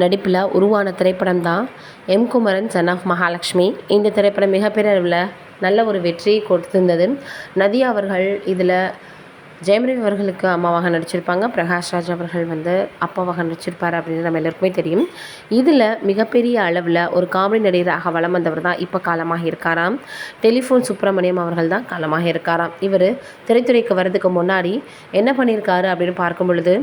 நடிப்பில் உருவான திரைப்படம் தான் M Kumaran son of Mahalakshmi இந்த திரைப்படம் மிகப்பெரிய அளவில் நல்ல ஒரு வெற்றியை கொடுத்திருந்தது. நதியா அவர்கள் இதில் ஜெயமரவி அவர்களுக்கு அம்மாவாக நடிச்சிருப்பாங்க. பிரகாஷ் ராஜ் அவர்கள் வந்து அப்பாவாக நடிச்சிருப்பார் அப்படின்னு நம்ம எல்லாருக்குமே தெரியும். இதில் மிகப்பெரிய அளவில் ஒரு காமெடி நடிகராக வளம் வந்தவர் தான் இப்போ காலமாக இருக்காராம். டெலிஃபோன் சுப்பிரமணியம் அவர்கள் தான் காலமாக இருக்காராம். இவர் திரைத்துறைக்கு வர்றதுக்கு முன்னாடி என்ன பண்ணியிருக்காரு அப்படின்னு பார்க்கும் பொழுது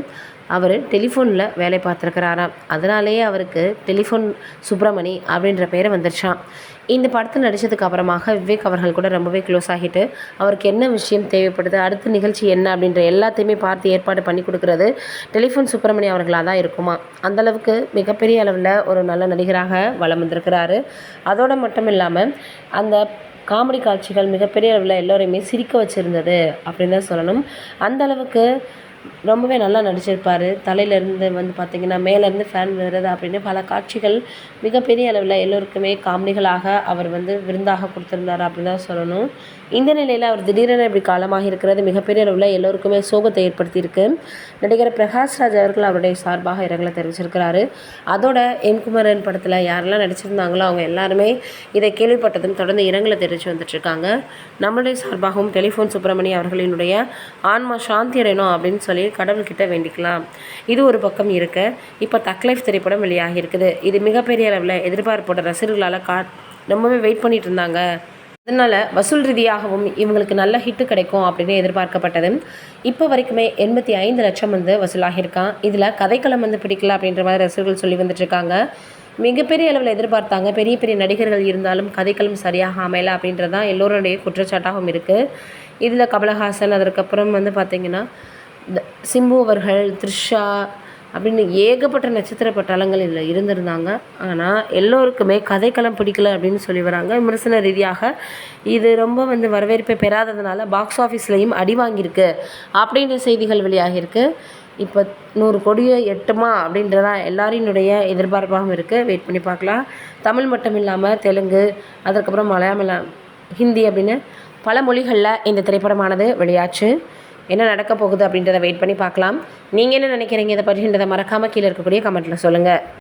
அவர் டெலிஃபோனில் வேலை பார்த்துருக்கிறாராம் அதனாலேயே அவருக்கு டெலிஃபோன் சுப்பிரமணி அப்படின்ற பேர் வந்துருச்சான் இந்த படத்தில் நடித்ததுக்கு அப்புறமாக விவேக் அவர்கள் கூட ரொம்பவே க்ளோஸ் ஆகிட்டு அவருக்கு என்ன விஷயம் தேவைப்படுது அடுத்த நிகழ்ச்சி என்ன அப்படின்ற எல்லாத்தையுமே பார்த்து ஏற்பாடு பண்ணி கொடுக்குறது டெலிஃபோன் சுப்பிரமணி அவர்களாக தான் இருக்குமா? அந்தளவுக்கு மிகப்பெரிய அளவில் ஒரு நல்ல நடிகராக வளம் வந்திருக்கிறாரு. அதோடு மட்டும் இல்லாமல் அந்த காமெடி காட்சிகள் மிகப்பெரிய அளவில் எல்லோரையுமே சிரிக்க வச்சுருந்தது அப்படின்னு தான் சொல்லணும். அந்த அளவுக்கு ரொம்பவே நல்லா நடிச்சிருப்பார். தலையிலேருந்து வந்து பார்த்திங்கன்னா மேலேருந்து ஃபேன் விழுறது அப்படின்னு பல காட்சிகள் மிகப்பெரிய அளவில் எல்லோருக்குமே காமெடிகளாக அவர் வந்து விருந்தாக கொடுத்துருந்தார் அப்படின்னு தான் சொல்லணும். இந்த நிலையில் அவர் திடீரென இப்படி காலமாக இருக்கிறது மிகப்பெரிய அளவில் எல்லோருக்குமே சோகத்தை ஏற்படுத்தியிருக்கு. நடிகர் பிரகாஷ்ராஜ் அவர்கள் அவருடைய சார்பாக இரங்கலை தெரிவிச்சிருக்கிறாரு. அதோட எம் குமரன் படத்தில் யாரெல்லாம் நடிச்சிருந்தாங்களோ அவங்க எல்லாருமே இதை கேள்விப்பட்டதும் தொடர்ந்து இரங்கலை தெரிவித்து வந்துட்டுருக்காங்க. நம்மளுடைய சார்பாகவும் டெலிஃபோன் சுப்பிரமணியம் அவர்களினுடைய ஆன்மா சாந்தி அடையணும் அப்படின்னு சொல்லி கடவுள்கிட்ட வேண்டிக்கலாம். இது ஒரு பக்கம் இருக்க. இப்போ தக்லைஃப் திரைப்படம் வெளியாகி இருக்குது இது மிகப்பெரிய அளவில் எதிர்பார்ப்போட ரசிகர்களால் கா ரொம்பவே வெயிட் பண்ணிட்டு இருந்தாங்க அதனால் வசூல் ரீதியாகவும் இவங்களுக்கு நல்ல ஹிட்டு கிடைக்கும் அப்படின்னு எதிர்பார்க்கப்பட்டது. இப்போ வரைக்குமே எண்பத்தி ஐந்து லட்சம் வந்து வசூலாகியிருக்கான் இதில் கதைக்களம் வந்து பிடிக்கல அப்படின்ற மாதிரி ரசிகர்கள் சொல்லி வந்துட்டுருக்காங்க. மிகப்பெரிய அளவில் எதிர்பார்த்தாங்க. பெரிய பெரிய நடிகர்கள் இருந்தாலும் கதைக்களம் சரியாக அமையல அப்படின்றது தான் எல்லோருடைய குற்றச்சாட்டாகவும் இருக்குது இதில் கமலஹாசன் அதற்கப்புறம் வந்து பார்த்திங்கன்னா சிம்பு அவர்கள் த்ரிஷா அப்படின்னு ஏகப்பட்ட நட்சத்திர பட்டாளங்கள் இதில் இருந்திருந்தாங்க. ஆனால் எல்லோருக்குமே கதைக்களம் பிடிக்கல அப்படின்னு சொல்லி வராங்க. விமர்சன ரீதியாக இது ரொம்ப வந்து வரவேற்பை பெறாததுனால பாக்ஸ் ஆஃபீஸ்லேயும் அடி வாங்கியிருக்கு அப்படின்ற செய்திகள் வெளியாகியிருக்கு. இப்போ நூறு கொடியை எட்டுமா அப்படின்றதான் எல்லாரினுடைய எதிர்பார்ப்பாகவும் இருக்குது வெயிட் பண்ணி பார்க்கலாம். தமிழ் மட்டும் இல்லாமல் தெலுங்கு அதுக்கப்புறம் மலையாளம் ஹிந்தி அப்படின்னு பல மொழிகளில் இந்த திரைப்படமானது வெளியாச்சு. என்ன நடக்க போகுது அப்படின்றத வெயிட் பண்ணி பார்க்கலாம். நீங்கள் என்ன நினைக்கிறீங்க? இதை பற்றின்றதை மறக்காமல் கீழே இருக்கக்கூடிய கமெண்ட்டில் சொல்லுங்கள்